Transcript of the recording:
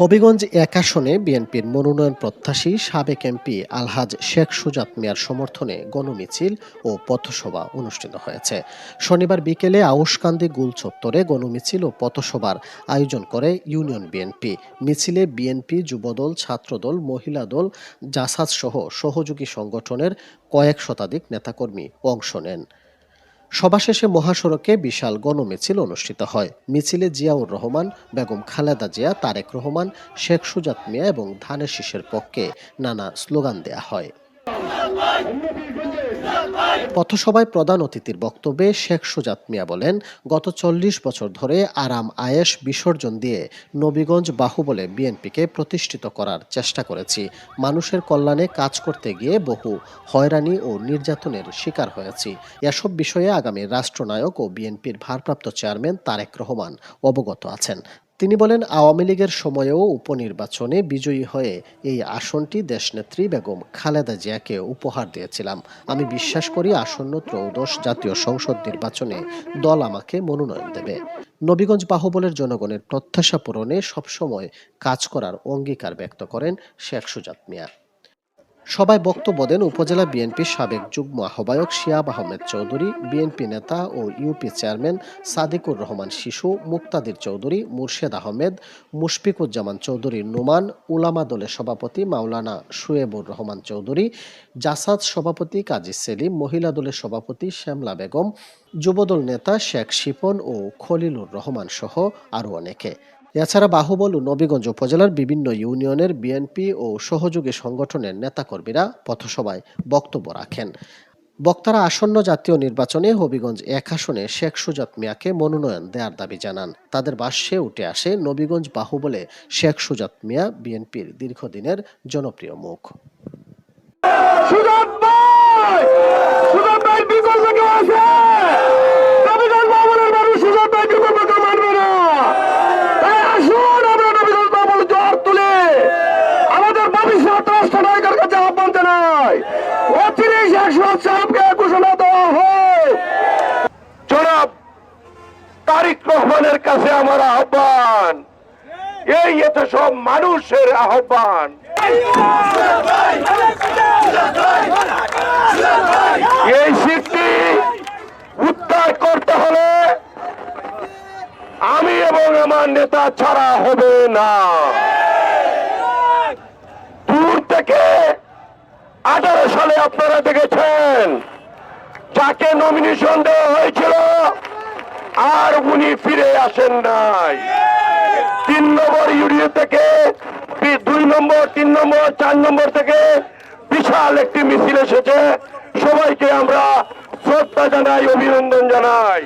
হবিগঞ্জ এক আসনে বিএনপির মনোনয়ন প্রত্যাশী সাবেক এমপি আলহাজ শেখ সুজাত মিয়ার সমর্থনে গণমিছিল ও পথসভা অনুষ্ঠিত হয়েছে। শনিবার বিকেলে আউশকান্দি গুল চত্বরে গণমিছিল ও পথসভার আয়োজন করে ইউনিয়ন বিএনপি। মিছিলে বিএনপি যুবদল, ছাত্রদল, মহিলা দল জাসাজ সহ সহযোগী সংগঠনের কয়েক শতাধিক নেতাকর্মী অংশ নেন। সভা শেষে মহাসড়কে বিশাল গণমিছিল অনুষ্ঠিত হয়। মিছিলে জিয়াউর রহমান, বেগম খালেদা জিয়া, তারেক রহমান, শেখ সুজাত মিয়া এবং ধানের শীষের পক্ষে নানা স্লোগান দেয়া হয়। পথসভায় প্রধান অতিথির বক্তব্যে শেখ সুজাত মিয়া বলেন, গত চল্লিশ বছর ধরে আরাম, আয়েশ, বিসর্জন দিয়ে নবীগঞ্জ বাহুবলে বিএনপিকে প্রতিষ্ঠিত করার চেষ্টা করেছি। মানুষের কল্যাণে কাজ করতে গিয়ে বহু হয়রানি ও নির্যাতনের শিকার হয়েছি। এসব বিষয়ে আগামী রাষ্ট্রনায়ক ও বিএনপির ভারপ্রাপ্ত চেয়ারম্যান তারেক রহমান অবগত আছেন। তিনি বলেন, আওয়ামী লীগের সময়েও উপনির্বাচনে বিজয়ী হয়ে এই আসনটি দেশনেত্রী বেগম খালেদা জিয়াকে উপহার দিয়েছিলাম। আমি বিশ্বাস করি আসন্ন ত্রয়োদশ জাতীয় সংসদ নির্বাচনে দল আমাকে মনোনয়ন দেবে। নবীগঞ্জ বাহুবলের জনগণের প্রত্যাশা পূরণে সবসময় কাজ করার অঙ্গীকার ব্যক্ত করেন শেখ সুজাত মিয়া। সবাই বক্তব্য দেন উপজেলা বিএনপির সাবেক যুগ্ম আহ্বায়ক শিয়াব আহমেদ চৌধুরী, বিএনপি নেতা ও ইউপি চেয়ারম্যান সাদিকুর রহমান শিশু, মুক্তাদির চৌধুরী, মুর্শেদ আহমেদ, মুশফিকুজ্জামান চৌধুরী নোমান, উলামা দলের সভাপতি মাওলানা শুয়েবুর রহমান চৌধুরী, জাসাদ সভাপতি কাজী সেলিম, মহিলা দলের সভাপতি শ্যামলা বেগম, যুবদল নেতা শেখ শিপন ও খলিলুর রহমান সহ আরও অনেকে। এছাড়া বাহুবল ও নবীগঞ্জ উপজেলার বিভিন্ন ইউনিয়নের বিএনপি ও সহযোগী সংগঠনের নেতাকর্মীরা পথসভায় বক্তব্য রাখেন। বক্তারা আসন্ন জাতীয় নির্বাচনে হবিগঞ্জ এক আসনে শেখ সুজাত মিয়াকে মনোনয়ন দেওয়ার দাবি জানান। তাদের ভাষ্যে উঠে আসে নবীগঞ্জ বাহুবলে শেখ সুজাত মিয়া বিএনপির দীর্ঘদিনের জনপ্রিয় মুখ। সুজাত ভাই! সুজাত ভাই আছে নবীগঞ্জ বাবুলের মানুষ সুজাত ভাই বিকল্প কেউ মানবে না তাই আসুন আমরা নবীগঞ্জ বাবুল জ্বর তুলে আমাদের ভবিষ্যৎ রাষ্ট্রনায়কের কাছে আহ্বান জানাই অচিরেই শেখ সাহেবকে ঘোষণা দেওয়া হোক জনাব তারিক রহমানের কাছে আমার আহ্বান, এই এত সব মানুষের আহ্বান। এই সিটটি উদ্ধার করতে হলে আমি এবং আমার নেতা ছাড়া হবে না দূর থেকে আঠারো সালে আপনারা দেখেছেন যাকে নমিনেশন দেওয়া হয়েছিল, আর উনি ফিরে আসেন নাই। তিন নম্বর ইউনিয়ন থেকে দুই নম্বর, তিন নম্বর, চার নম্বর থেকে বিশাল একটি মিছিল এসেছে। সবাইকে আমরা শ্রদ্ধা জানাই, অভিনন্দন জানাই।